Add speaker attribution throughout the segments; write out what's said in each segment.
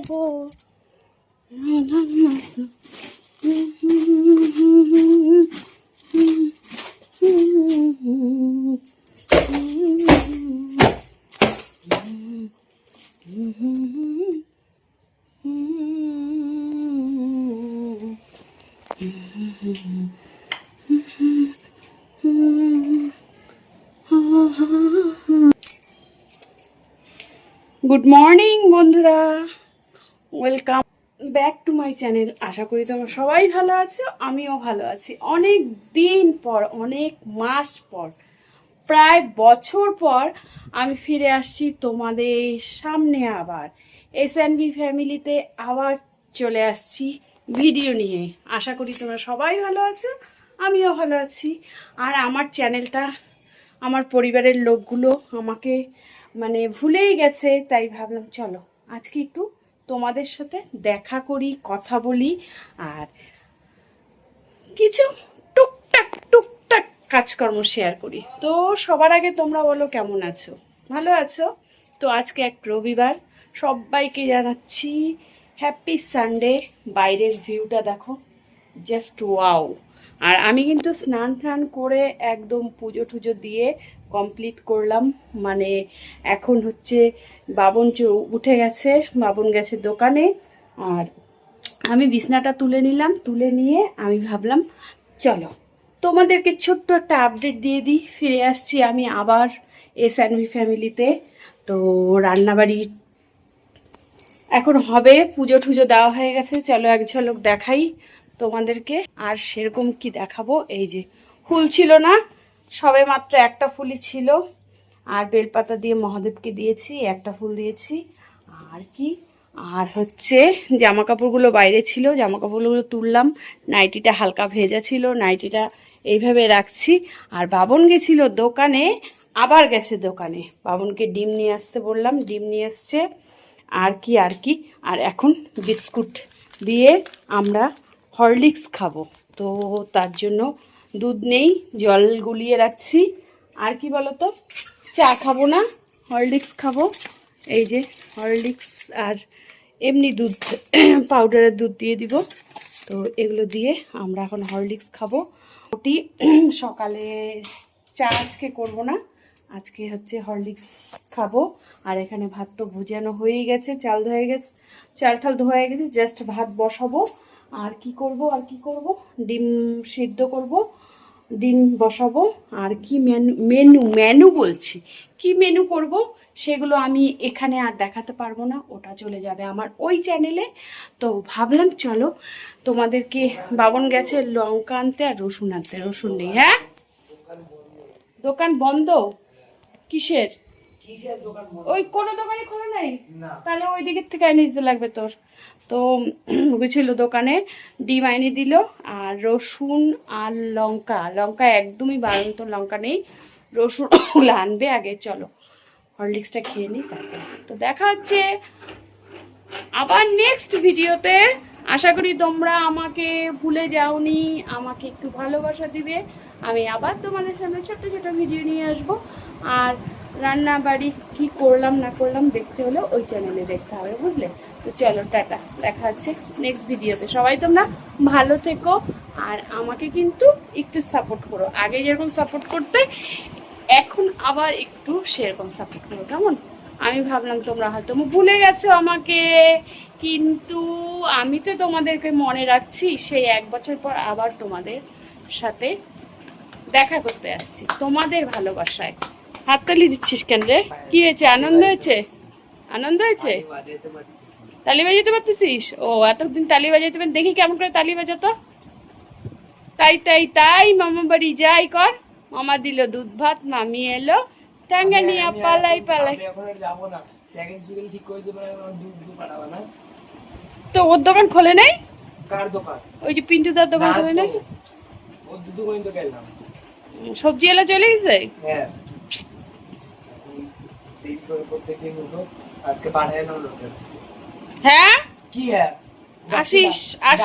Speaker 1: হব good morning বন্ধুরা। Welcome back to my channel আশা করি তোমরা সবাই ভালো আছো, আমিও ভালো আছি। অনেক দিন পর, অনেক মাস পর, প্রায় বছর পর আমি ফিরে আসছি তোমাদের সামনে আবার। এস বি ফ্যামিলিতে আবার চলে আসছি ভিডিও নিয়ে। আশা করি তোমরা সবাই ভালো আছো, আমিও ভালো আছি। আর আমার চ্যানেলটা আমার পরিবারের লোকগুলো আমাকে মানে ভুলেই গেছে, তাই ভাবলাম, চলো আজকে একটু তোমাদের সাথে দেখা করি, কথা বলি, আর কিছু টুকটাক টুকটাক কাজকর্ম শেয়ার করি। তো সবার আগে তোমরা বলো কেমন আছো? ভালো আছো? তো আজকে এক রবিবার, সবাইকে জানাচ্ছি হ্যাপি সানডে বাইরের ভিউটা দেখো জাস্ট ওয়াও আর আমি কিন্তু স্নান টান করে একদম পুজো টুজো দিয়ে কমপ্লিট করলাম। মানে এখন হচ্ছে বাবন উঠে গেছে, বাবন গেছে দোকানে। আর আমি বিছনাটা তুলে নিলাম, তুলে নিয়ে আমি ভাবলাম, চলো, তোমাদেরকে ছোট্ট একটা আপডেট দিয়ে দিই। ফিরে আসছি আমি আবার এস ভি ফ্যামিলিতে তো রান্নাবাড়ি এখন হবে, পুজো টুজো দেওয়া হয়ে গেছে। চলো এক ঝলক দেখাই তোমাদেরকে। আর সেরকম কি দেখাবো? এই যে ফুল ছিল না। সবে মাত্র একটা ফুলই ছিল। আর বেলপাতা দিয়ে মহাদেবকে দিয়েছি, একটা ফুল দিয়েছি। আর কি? আর হচ্ছে জামা কাপড়গুলো বাইরে ছিল জামা কাপড়গুলো তুললাম। নাইটিটা হালকা ভেজা ছিল, নাইটিটা এইভাবে রাখছি। আর বাবন গেছিল দোকানে, আবার গেছে দোকানে। বাবনকে ডিম নিয়ে আসতে বললাম, ডিম নিয়ে আসছে। আর কি আর কি? আর এখন বিস্কুট দিয়ে আমরা হরলিক্স খাব। তো তার জন্য দুধ নেই, জল গুলিয়ে রাখছি। আর কি বলো তো চা খাব না, হরলিক্স খাব। এই যে হরলিক্স আর এমনি দুধ, পাউডারের দুধ দিয়ে দিব। তো এগুলো দিয়ে আমরা এখন হরলিক্স খাব। ওটি সকালে চা আজকে করব না। আজকে হচ্ছে হরলিক্স খাব। আর এখানে ভাত তো ভুজানো হয়েই গেছে, চাল ধয়ে গেছে, চাল ঠাল ধোয়া গেছে, জাস্ট ভাত বসাবো। আর কি করব, আর কি করব? ডিম সিদ্ধ করব। ডিম বসাবো। আর কি মেনু মেনু মেনু বলছি। কি মেনু করব? সেগুলো আমি এখানে আর দেখাতে পারব না, ওটা চলে যাবে আমার ওই চ্যানেলে তো ভাবলাম, চলো তোমাদেরকে বাবন গেছে লঙ্কা আনতে আর রসুন আনতে। রসুন নেই হ্যাঁ? দোকান বন্ধ? কিসের? ওই কোনো দোকানে খোলা নাই? তাহলে ওই দিকের থেকে এনে দিতে লাগবে তোর। তো গেছিল দোকানে ডিম এনে দিল আর রসুন আর লঙ্কা। লঙ্কা একদমই বাড়ন্ত লঙ্কা নেই। রসুন ওগুলো আনবে আগে চলো। হরলিক্সটা খেয়ে নিই তারপরে। তো দেখা হচ্ছে আবার নেক্সট ভিডিওতে। আশা করি তোমরা আমাকে ভুলে যাওনি আমাকে একটু ভালোবাসা দিবে। আমি আবার তোমাদের সামনে ছোট্ট ছোট ভিডিও নিয়ে আসব। আর রান্না বাড়ি কি করলাম, না করলাম দেখতে হলে ওই চ্যানেলে দেখতে হবে, বুঝলে? তো চলো, টাটা। দেখা হচ্ছে নেক্সট ভিডিওতে সবাই তোমরা ভালো থেকো আর আমাকে কিন্তু একটু সাপোর্ট করো। আগে যেরকম সাপোর্ট করতে, এখন আবার একটু সেরকম সাপোর্ট করো, কেমন? আমি ভাবলাম তোমরা হয়তো ভুলে গেছো আমাকে, কিন্তু আমি তো তোমাদেরকে মনে রাখছি, সেই এক বছর পর আবার তোমাদের সাথে দেখা করতে আসছি, তোমাদের ভালোবাসায়। হাততালি দিচ্ছিস কেন রে? কি হয়েছে? আনন্দ হয়েছে? আনন্দ হয়েছে? তালি বাজাতে পারতেছিস? ও এতদিন তালি বাজাতে পারেন দেখি কেমন করে তালি বাজাতো। তাই তাই তাই মামা বাড়ি যাই কর। মামা দিল দুধ ভাত মামি এলো। টাঙ্গানিয়া পালাই পালাই। তো ওর দোকান খোলে নাই?
Speaker 2: কার দোকান?
Speaker 1: ওই যে পিন্টুদার দোকান খোলে নাই? সবজি এলা চলে গেছে?
Speaker 2: হ্যাঁ। আজকে লোকের
Speaker 1: হ্যাঁ?
Speaker 2: কি হ্যাঁ?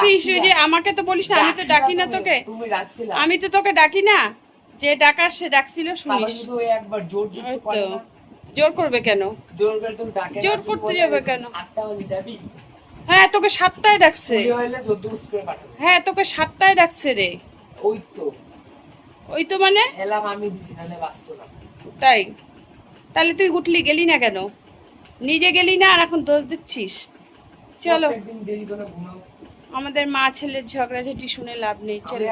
Speaker 1: ওই যে আমাকে তো বলিস না আমি তো ডাকি না তোকে।
Speaker 2: তুমি
Speaker 1: আমি তো তোকে ডাকি না। যে ডাকার সে ডাকছিল শুনিস।
Speaker 2: একবার জোর
Speaker 1: করবে কেন?
Speaker 2: জোর করে তুমি ডাকে
Speaker 1: জোর করতে যাবে কেন?
Speaker 2: আটটা বাজে যাবি?
Speaker 1: হ্যাঁ তোকে সাতটায় ডাকছে। হ্যাঁ তোকে সাতটায় ডাকছে রে।
Speaker 2: ওই তো।
Speaker 1: ওই তো মানে?
Speaker 2: এলাম আমি দিছি নাহলে বাঁচতো না।
Speaker 1: তাই? তাহলে তুই উঠলি গেলি না কেন? নিজে গেলি না আর এখন দোষ দিচ্ছিস? চলো। আমাদের মা ছেলের ঝগড়াঝাটি শুনে লাভ নেই চলো।